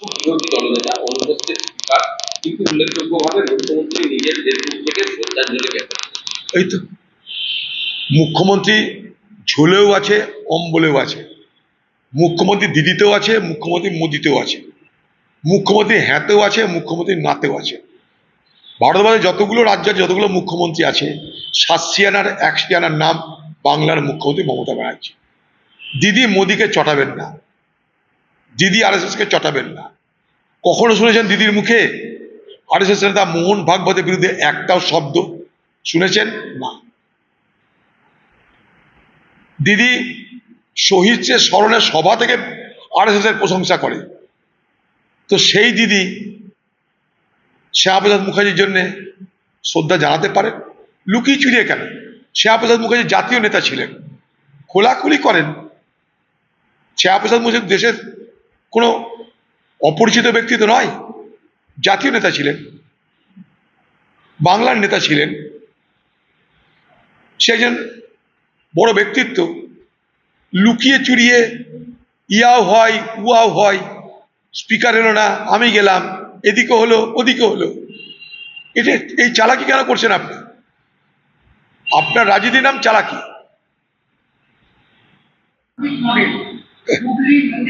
বিরোধী দলনেতা অনুপস্থিত স্পিকার কিন্তু উল্লেখযোগ্যভাবে মুখ্যমন্ত্রী নিজের ফেসবুক থেকে শ্রদ্ধাঞ্জলি জ্ঞাপন এই তো, মুখ্যমন্ত্রী ঝোলেও আছে, অম্বলেও আছে। মুখ্যমন্ত্রী দিদিতেও আছে, মুখ্যমন্ত্রী মোদিতেও আছে। মুখ্যমন্ত্রী হ্যাঁতেও আছে, মুখ্যমন্ত্রী নাতেও আছে। ভারতবর্ষে যতগুলো রাজ্য আছে, যতগুলো মুখ্যমন্ত্রী আছে, সাতশিয়ানার, একশিয়ানার নাম বাংলার মুখ্যমন্ত্রী মমতা ব্যানার্জি। দিদি মোদিকে চটাবেন না। দিদি আর কে চটাবেন না। কখনো শুনেছেন দিদির মুখে? আর এস এস নেতা মোহন ভাগবতের বিরুদ্ধে একটাও শব্দ শুনেছেন? না। দিদি শহীদদের স্মরণের সভা থেকে আর এস এর প্রশংসা করে, তো সেই দিদি শ্যামাপ্রসাদ মুখার্জির জন্য শ্রদ্ধা জানাতে পারেন? লুকিয়ে চুরিয়ে কেন? শ্যামাপ্রসাদ মুখার্জি জাতীয় নেতা ছিলেন। খোলাখুলি করেন। শ্যামাপ্রসাদ মুখার্জি দেশের কোনো অপরিচিত ব্যক্তি তো নয়। জাতীয় নেতা ছিলেন। বাংলার নেতা ছিলেন। সে একজন বড় ব্যক্তিত্ব। লুকিয়ে চুরিয়ে ইয়াও হয়, উয়াও হয়, স্পিকার এলো না, আমি গেলাম, এদিকে হলো, ওদিকে হলো। এটা, এই চালাকি কেন করছেন আপনি? আপনার রাজনীতির নাম চালাকি।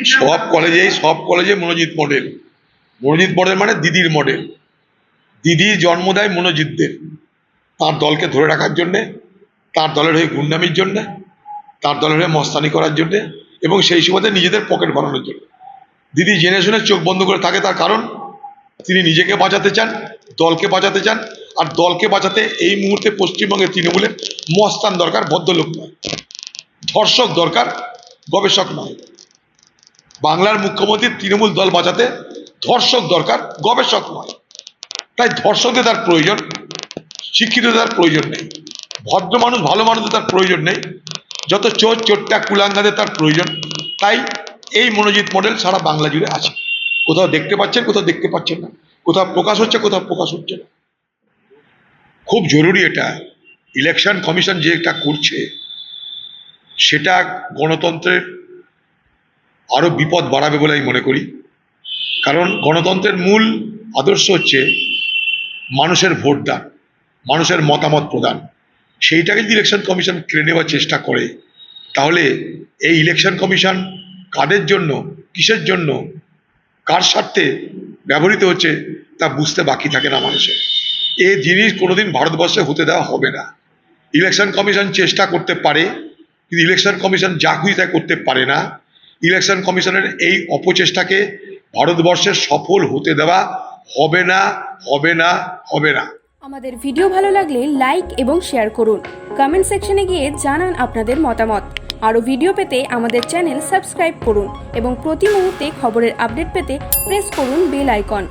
সব কলেজেই, সব কলেজে মনোজিৎ মডেল। মনোজিৎ মডেল মানে দিদির মডেল। দিদির জন্ম দেয় মনোজিৎদের। তার দলকে ধরে রাখার জন্যে, তার দলের হয়ে গুন্ডামির জন্যে, তার দলের হয়ে মস্তানি করার জন্যে এবং সেই সুবাদে নিজেদের পকেট বানানোর জন্য। দিদি জেনে শুনে চোখ বন্ধ করে থাকে তার কারণ, তিনি নিজেকে বাঁচাতে চান, দলকে বাঁচাতে চান, আর দলকে বাঁচাতে এই মুহূর্তে পশ্চিমবঙ্গের তৃণমূলের মস্তান দরকার, ভদ্রলোক নয়। ধর্ষক দরকার গবেষক নয়। বাংলার মুখ্যমন্ত্রী তৃণমূল দল বাঁচাতে ধর্ষক দরকার, গবেষক নয়। তাই ধর্ষকদের তার প্রয়োজন, শিক্ষিতদের তার প্রয়োজন নেই। ভদ্র মানুষ, ভালো মানুষদের তার প্রয়োজন নেই। যত চোর, চোরটা, কুলাঙ্গাদের তার প্রয়োজন। তাই এই মনোজিৎ মডেল সারা বাংলা জুড়ে আছে। কোথাও দেখতে পাচ্ছেন, কোথাও দেখতে পাচ্ছেন না। কোথাও প্রকাশ হচ্ছে, কোথাও প্রকাশ হচ্ছে না। খুব জরুরি এটা। ইলেকশন কমিশন যে এটা করছে সেটা গণতন্ত্রের আরও বিপদ বাড়াবে বলে আমি মনে করি। কারণ গণতন্ত্রের মূল আদর্শ হচ্ছে মানুষের ভোটদান, মানুষের মতামত প্রদান। সেইটাকে যদি ইলেকশন কমিশন কেড়ে নেওয়ার চেষ্টা করে, তাহলে এই ইলেকশন কমিশন কাদের জন্য, কিসের জন্য, কার স্বার্থে ব্যবহৃত হচ্ছে, তা বুঝতে বাকি থাকে না মানুষের। এ জিনিস কোনোদিন ভারতবর্ষে হতে দেওয়া হবে না। ইলেকশন কমিশন চেষ্টা করতে পারে কিন্তু ইলেকশন কমিশন যা খুশি তাই করতে পারে না। ইলেকশন কমিশনের এই অপচেষ্টাকে ভারতবর্ষের সফল হতে দেওয়া হবে না হবে না হবে না। আমাদের ভিডিও ভালো লাগলে লাইক এবং শেয়ার করুন। কমেন্ট সেকশনে গিয়ে জানান আপনাদের মতামত। আরও ভিডিও পেতে আমাদের চ্যানেল সাবস্ক্রাইব করুন এবং প্রতি মুহূর্তে খবরের আপডেট পেতে প্রেস করুন বেল আইকন